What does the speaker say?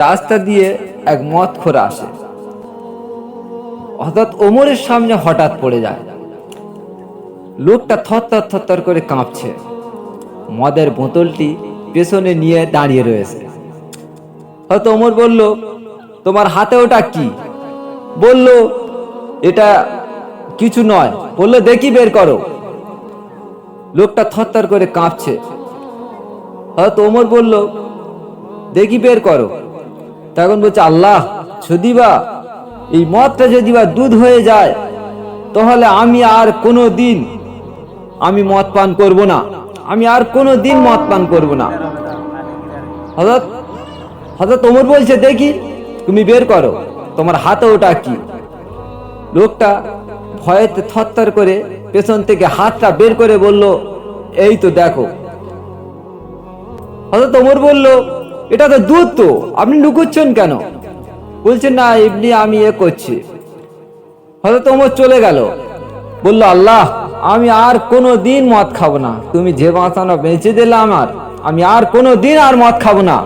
রাস্তা দিয়ে এক মদ খোরা আসে। হঠাৎ ওমরের সামনে হঠাৎ পড়ে যায়। লোকটা থরথর থরথর করে কাঁপছে। মদের বোতলটি পেছনে নিয়ে দাঁড়িয়ে রয়েছে। হয়তো ওমর বলল, তোমার হাতে ওটা কি? বলল, এটা কিছু নয়। বলল, দেখি বের করো। লোকটা থরথর করে কাঁপছে। হয়তো ওমর বলল, দেখি বের করো। তখন বলছে, আল্লাহ, যদি বা এই মদটা যদি বা দুধ হয়ে যায়, তাহলে আমি আর কোনো দিন আমি মদ পান করব না। আমি আর কোনো দিন মদ পান করব না। হঠাৎ হঠাৎ ওমর বলছে, দেখি, তুমি বের করো। তোমার হাতে ওটা কি? লোকটা ভয়েতে থরথর করে পেছন থেকে হাতটা বের করে বলল, এই তো দেখো। হঠাৎ ওমর বলল এটা তো দুধ তো, আপনি লুকোচ্ছেন কেন? বলছেন, না, এমনি আমি এ করছি। হয়তো তোমার চলে গেল। বলল, আল্লাহ, আমি আর কোনো দিন মদ খাব না। তুমি যে বাঁচানো বেঁচে দিলে আমার আমি আর কোনো দিন আর মদ খাব না।